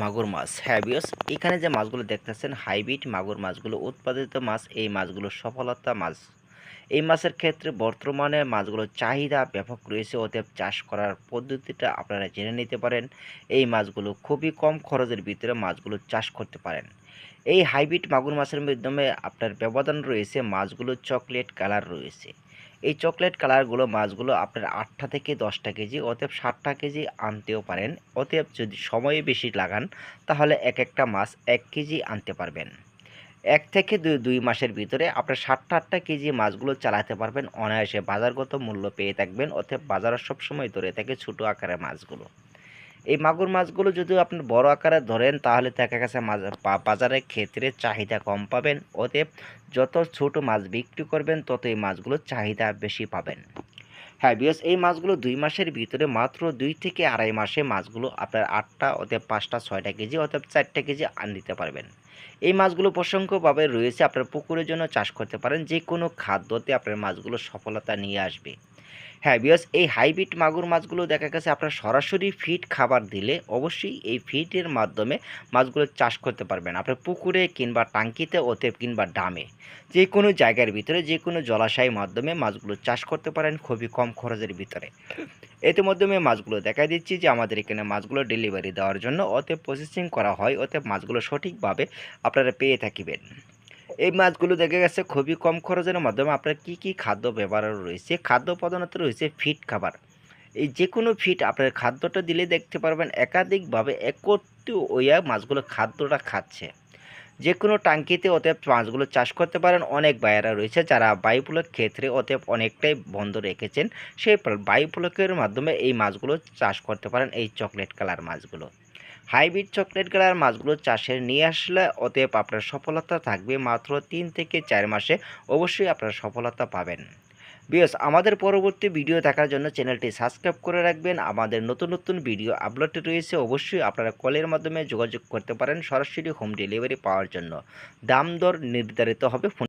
মাগুর মাছ। হ্যাঁ বিয়স এখানে যে মাছগুলো দেখতেছেন, হাইব্রিড মাগুর মাছগুলো, উৎপাদিত মাছ, এই মাছগুলো সফলতা মাছ। এই মাছের ক্ষেত্রে বর্তমানে মাছগুলোর চাহিদা ব্যাপক রয়েছে, অতএব চাষ করার পদ্ধতিটা আপনারা জেনে নিতে পারেন। এই মাছগুলো খুবই কম খরচের ভিতরে মাছগুলো চাষ করতে পারেন। এই হাইব্রিড মাগুর মাছের মাধ্যমে আপনার ব্যবধান রয়েছে মাছগুলো চকলেট কালার রয়েছে। এই চকলেট কালারগুলো মাছগুলো আপনার আটটা থেকে দশটা কেজি, অতএব ষাটটা কেজি আনতেও পারেন। অতএব যদি সময় বেশি লাগান, তাহলে এক একটা মাছ এক কেজি আনতে পারবেন। এক থেকে দুই দুই মাসের ভিতরে আপনার ষাটটা আটটা কেজি মাছগুলো চালাতে পারবেন। অনায়াসে বাজারগত মূল্য পেয়ে থাকবেন। অতএব বাজারে সবসময় ধরে থাকে ছোটো আকারের মাছগুলো। এই মাগুর মাছগুলো যদি আপনি বড় আকারে ধরেন, তাহলে দেখা গেছে মাছ- বাজারের ক্ষেত্রে চাহিদা কম পাবেন। অতএব যত ছোট মাছ বিক্রি করবেন তত এই মাছগুলোর চাহিদা বেশি পাবেন। হ্যাঁ বিকজ এই মাছগুলো দুই মাসের ভিতরে মাত্র দুই থেকে আড়াই মাসে মাছগুলো আপনার আটটা, অতএব পাঁচটা, ছয়টা কেজি, অতএব চারটা কেজি আন দিতে পারবেন। এই মাছগুলো প্রসঙ্গভাবে রয়েছে, আপনার পুকুরের জন্য চাষ করতে পারেন যে কোনো খাদ্যতে আপনার মাছগুলো সফলতা নিয়ে আসবে। হ্যাঁ বিকজ এই হাইব্রিড মাগুর মাছগুলো দেখা গেছে আপনার সরাসরি ফিড খাবার দিলে অবশ্যই এই ফিডের মাধ্যমে মাছগুলো চাষ করতে পারবেন। আপনার পুকুরে কিংবা টাঙ্কিতে, অতএব কিংবা ডামে। যে কোনো জায়গার ভিতরে যে কোনো জলাশয়ের মাধ্যমে মাছগুলো চাষ করতে পারেন খুবই কম খরচের ভিতরে। এতে মাধ্যমে মাছগুলো দেখা দিচ্ছি যে আমাদের এখানে মাছগুলো ডেলিভারি দেওয়ার জন্য, অতএব প্রসেসিং করা হয়, অতএব মাছগুলো সঠিকভাবে আপনারা পেয়ে থাকিবেন। এই মাছগুলো দেখা গেছে খুবই কম খরচের মাধ্যমে আপনার কি কি খাদ্য ব্যবহার রয়েছে, খাদ্য প্রধানত রয়েছে ফিট খাবার। এই যে কোনো ফিট আপনার খাদ্যটা দিলে দেখতে পারবেন একাধিকভাবে একত্র ওইয়া মাছগুলো খাদ্যটা খাচ্ছে। যে কোনো টাঙ্কিতে অতএব মাছগুলো চাষ করতে পারেন, অনেক বায়েরা রয়েছে যারা বায়ুপুলক ক্ষেত্রে অতএব অনেকটাই বন্ধ রেখেছেন। সেই বায়ুপুলকের মাধ্যমে এই মাছগুলো চাষ করতে পারেন, এই চকলেট কালার মাছগুলো। হাইব্রিড চকলেট কালার মাছগুলো চাষে নিয়ে আসলে অতএব আপনার সফলতা থাকবে মাত্র তিন থেকে চার মাসে অবশ্যই আপনারা সফলতা পাবেন। বিয়স আমাদের পরবর্তী ভিডিও দেখার জন্য চ্যানেলটি সাবস্ক্রাইব করে রাখবেন। আমাদের নতুন নতুন ভিডিও আপলোড রয়েছে, অবশ্যই আপনারা কলের মাধ্যমে যোগাযোগ করতে পারেন সরাসরি হোম ডেলিভারি পাওয়ার জন্য। দাম দর নির্ধারিত হবে।